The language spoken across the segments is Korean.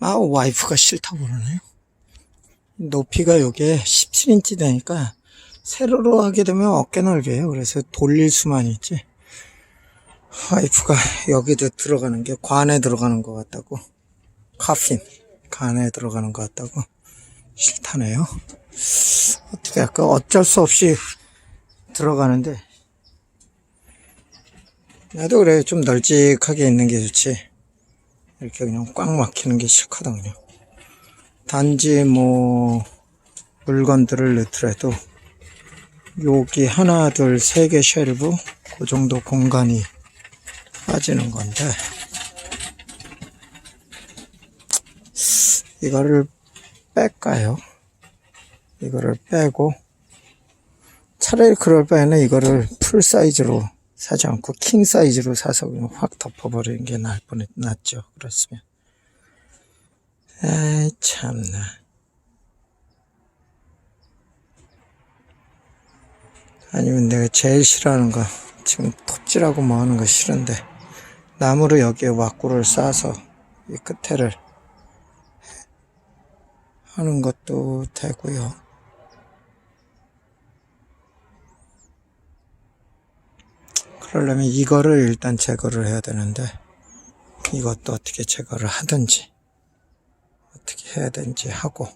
아, 와이프가 싫다고 그러네요. 높이가 요게 17인치 되니까 세로로 하게 되면 어깨 넓이에요. 그래서 돌릴 수만 있지. 와이프가 여기도 들어가는 게 관에 들어가는 것 같다고. 카핀. 간에 들어가는 것 같다고. 싫다네요. 어떻게 할까? 어쩔 수 없이 들어가는데. 나도 그래. 좀 널찍하게 있는 게 좋지. 이렇게 그냥 꽉 막히는 게 싫거든요. 단지 뭐 물건들을 넣더라도 여기 하나 둘 세 개 쉘브 그 정도 공간이 빠지는 건데 이거를 뺄까요? 이거를 빼고 차라리 그럴 바에는 이거를 풀 사이즈로 사지 않고 킹 사이즈로 사서 그냥 확 덮어버리는 게 나을 뻔했, 낫죠. 그렇으면. 아이, 참나. 아니면 내가 제일 싫어하는 거, 지금 톱질하고 뭐 하는 거 싫은데, 나무로 여기에 왁구를 싸서 이 끝에를 하는 것도 되고요. 그러려면 이거를 일단 제거를 해야 되는데 이것도 어떻게 제거를 하든지 어떻게 해야 되는지 하고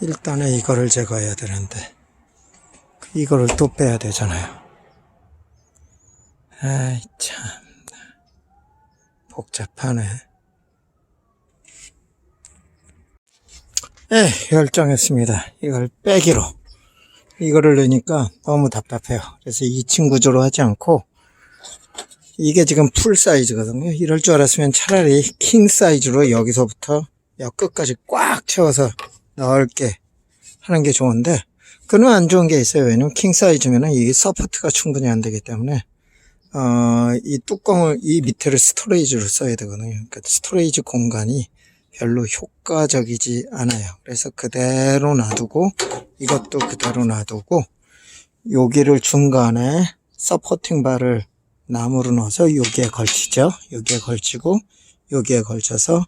일단은 이거를 제거해야 되는데 이거를 또 빼야 되잖아요. 아이 참 복잡하네. 예, 결정했습니다. 이걸 빼기로. 이거를 넣으니까 너무 답답해요. 그래서 2층 구조로 하지 않고 이게 지금 풀 사이즈거든요. 이럴 줄 알았으면 차라리 킹 사이즈로 여기서부터 여 끝까지 꽉 채워서 넓게 하는 게 좋은데 그는 안 좋은 게 있어요. 왜냐면 킹 사이즈면은 이 서포트가 충분히 안 되기 때문에 어, 이 뚜껑을 이 밑에를 스토레이지로 써야 되거든요. 그러니까 스토레이지 공간이 별로 효과적이지 않아요. 그래서 그대로 놔두고 이것도 그대로 놔두고 여기를 중간에 서포팅 바를 나무로 넣어서 여기에 걸치죠. 여기에 걸치고 여기에 걸쳐서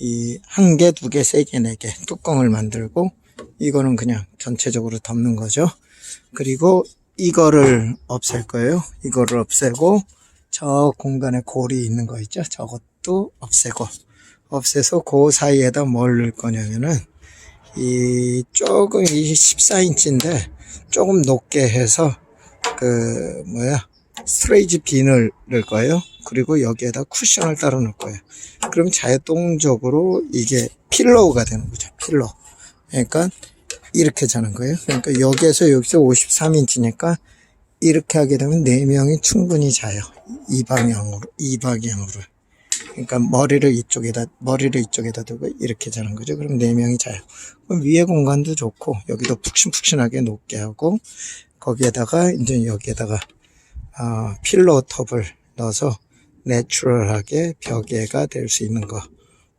이 한 개, 두 개, 세 개, 네 개 뚜껑을 만들고 이거는 그냥 전체적으로 덮는 거죠. 그리고 이거를 없앨 거예요. 이거를 없애고 저 공간에 골이 있는 거 있죠. 저것도 없애고 없애서 그 사이에다 뭘 넣을 거냐면은 이 조금 이 14인치인데 조금 높게 해서 그 뭐야 스트레이지 빈을 넣을 거예요. 그리고 여기에다 쿠션을 따로 넣을 거예요. 그럼 자동적으로 이게 필로우가 되는 거죠. 필로. 그러니까 이렇게 자는 거예요. 그러니까 여기에서 여기서 53인치니까 이렇게 하게 되면 4명이 충분히 자요. 이 방향으로, 이 방향으로. 그러니까 머리를 이쪽에다 머리를 이쪽에다 두고 이렇게 자는 거죠. 그럼 네 명이 자요. 그럼 위에 공간도 좋고 여기도 푹신푹신하게 높게 하고 거기에다가 이제 여기에다가 어, 필로 톱을 넣어서 내추럴하게 벽에가 될 수 있는 거.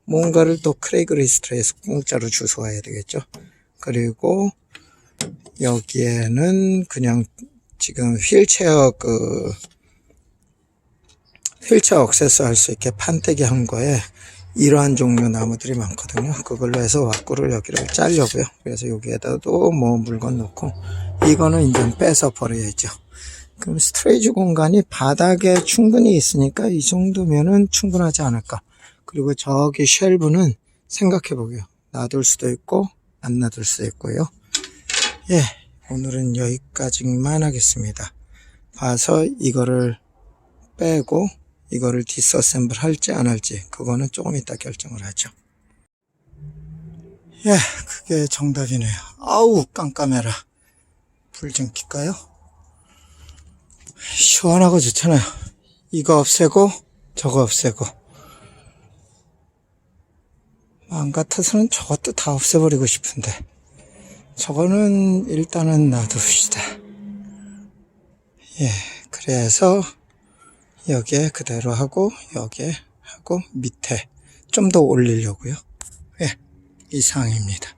뭔가를 또 크레이그 리스트에서 공짜로 주워와야 되겠죠. 그리고 여기에는 그냥 지금 휠체어 그 휠체어 억세스 할 수 있게 판때기 한 거에 이러한 종류 나무들이 많거든요. 그걸로 해서 왁구를 여기를 짜려고요. 그래서 여기에다도 뭐 물건 넣고 이거는 이제 빼서 버려야죠. 그럼 스트레이지 공간이 바닥에 충분히 있으니까 이 정도면은 충분하지 않을까. 그리고 저기 쉘브는 생각해 보게요. 놔둘 수도 있고 안 놔둘 수도 있고요. 예, 오늘은 여기까지만 하겠습니다. 봐서 이거를 빼고 이거를 디스어셈블 할지 안 할지 그거는 조금 이따 결정을 하죠. 예, 그게 정답이네요. 아우 깜깜해라. 불좀 킬까요? 시원하고 좋잖아요. 이거 없애고 저거 없애고 마음 같아서는 저것도 다 없애버리고 싶은데 저거는 일단은 놔둡시다. 예, 그래서 여기에 그대로 하고 여기에 하고 밑에 좀 더 올리려고요. 예, 이상입니다.